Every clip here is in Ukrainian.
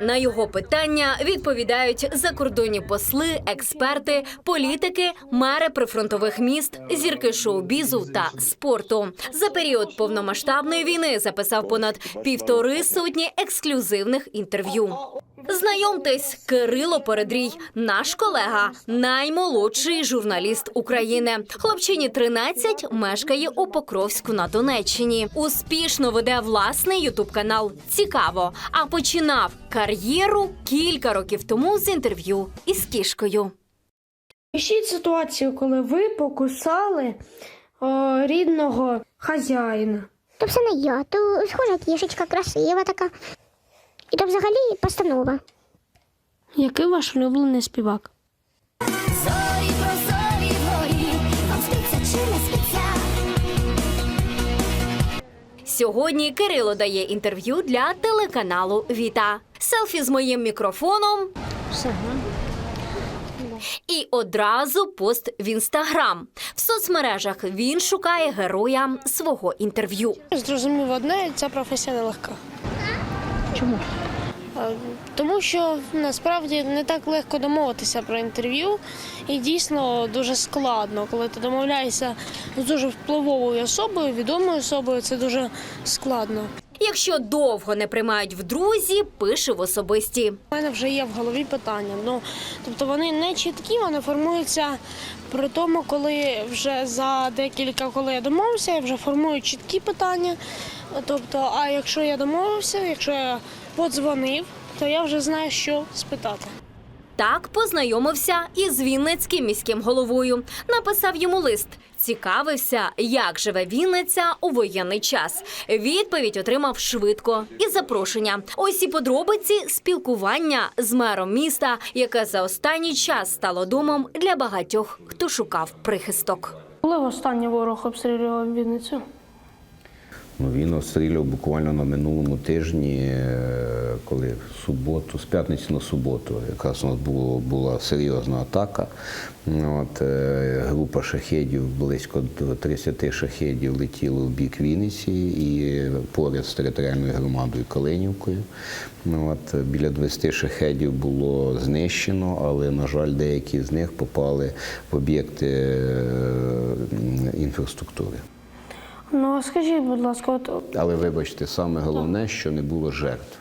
На його питання відповідають закордонні посли, експерти, політики, мери прифронтових міст, зірки шоу-бізу та спорту. За період повномасштабної війни записав понад півтори сотні ексклюзивних інтерв'ю. Знайомтесь, Кирило Передрій, наш колега, наймолодший журналіст України. Хлопчині 13, мешкає у Покровську на Донеччині. Успішно веде власний ютуб канал. Цікаво. А починав кар'єру кілька років тому з інтерв'ю із кішкою. Пишіть ситуацію, коли ви покусали о, рідного хазяїна. То все не я, то схожа кішечка, красива така. І то взагалі постанова. Який ваш улюблений співак? Зорі прозорі вгорі, вам спиться чи не спиться? Сьогодні Кирило дає інтерв'ю для телеканалу Віта. Селфі з моїм мікрофоном. І одразу пост в інстаграм. В соцмережах він шукає героя свого інтерв'ю. Зрозумів одне, ця професія нелегка. Чому? Тому що насправді не так легко домовитися про інтерв'ю, і дійсно дуже складно, коли ти домовляєшся з дуже впливовою особою, відомою особою, це дуже складно. Якщо довго не приймають в друзі, пише в особисті. У мене вже є в голові питання. Ну тобто вони не чіткі, вони формуються при тому, коли вже за декілька, коли я домовився, я вже формую чіткі питання. Тобто, а якщо я домовився, якщо я подзвонив, то я вже знаю, що спитати. Так познайомився із Вінницьким міським головою. Написав йому лист. Цікавився, як живе Вінниця у воєнний час. Відповідь отримав швидко і запрошення. Ось і подробиці спілкування з мером міста, яке за останній час стало домом для багатьох, хто шукав прихисток. Коли востаннє ворог обстрілював Вінницю? Ну, він обстрілював буквально на минулому тижні, е, коли в суботу, з п'ятниці на суботу, якраз у нас було, була серйозна атака. От, е, група шахедів, близько 30 шахедів летіло в бік Вінниці і поряд з територіальною громадою Калинівкою. От, біля 20 шахедів було знищено, але, на жаль, деякі з них попали в об'єкти е, інфраструктури. Ну а скажіть, будь ласка, от Але вибачте, саме головне, що не було жертв.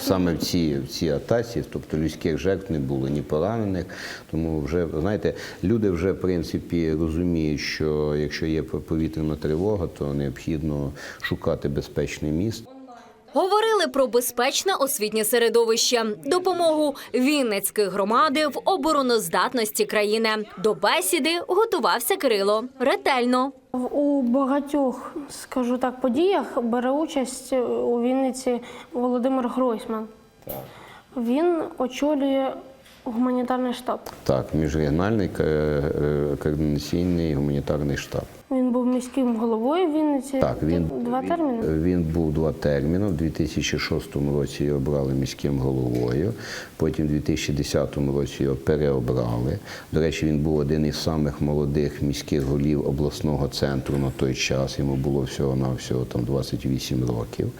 Саме в цій, в цій атаці, тобто людських жертв не було, ні поранених. Тому вже знаєте, люди вже в принципі розуміють, що якщо є повітряна тривога, то необхідно шукати безпечне місце. Говорили про безпечне освітнє середовище, допомогу Вінницької громади в обороноздатності країни. До бесіди готувався Кирило ретельно. в- у багатьох, скажу так, подіях бере участь е, у Вінниці Володимир Гройсман. Він очолює гуманітарний штаб. Так, міжрегіональний ка- е, координаційний гуманітарний штаб. Він був міським головою Вінниці. Так, він, два терміни. Він був два терміни. В 2006 році його обрали міським головою. Потім в 2010 році його переобрали. До речі, він був один із самих молодих міських голів обласного центру на той час. Йому було всього на всього там 28 років.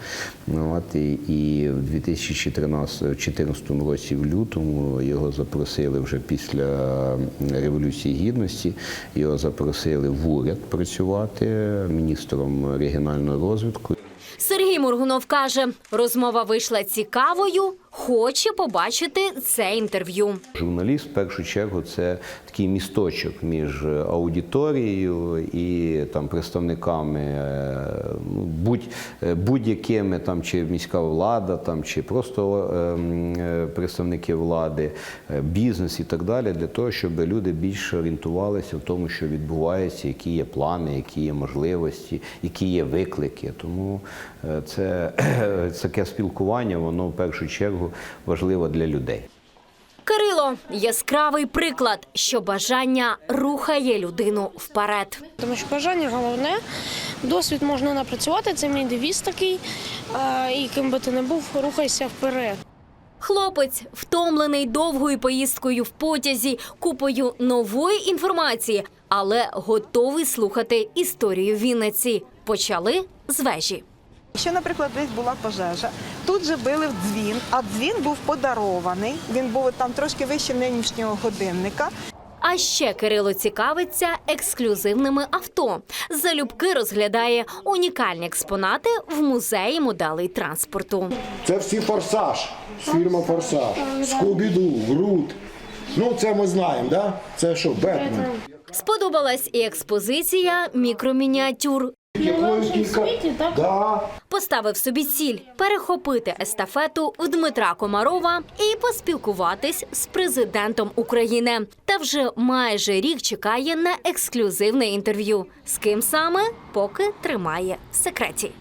Ну, от, і, і в 2014 році, в лютому, його запросили вже після Революції Гідності. Його запросили в уряд працювати міністром регіонального розвитку. Сергій Моргунов каже, розмова вийшла цікавою, хоче побачити це інтерв'ю. Журналіст в першу чергу це такий місточок між аудиторією і там представниками е, ну, будь, е, будь-якими там чи міська влада, там чи просто е, е, представники влади, бізнес і так далі, для того, щоб люди більше орієнтувалися в тому, що відбувається, які є плани, які є можливості, які є виклики. Тому це таке спілкування, воно в першу чергу важливо для людей. Кирило яскравий приклад, що бажання рухає людину вперед. Тому що бажання головне, досвід можна напрацювати, це мій девіз такий. І ким би ти не був, рухайся вперед. Хлопець, втомлений довгою поїздкою в потязі, купою нової інформації, але готовий слухати історію Вінниці. Почали з вежі. Що, наприклад, десь була пожежа, тут же били в дзвін, а дзвін був подарований. Він був там трошки вище нинішнього годинника. А ще Кирило цікавиться ексклюзивними авто. Залюбки розглядає унікальні експонати в музеї моделей транспорту. Це всі форсаж, фірма Форсаж, Скубіду, Грут. Ну, це ми знаємо, да? Це що, Бетмен? Сподобалась і експозиція мікромініатюр. Якою кілька... Да. Поставив собі ціль перехопити естафету у Дмитра Комарова і поспілкуватись з президентом України. Та вже майже рік чекає на ексклюзивне інтерв'ю. З ким саме поки тримає в секреті.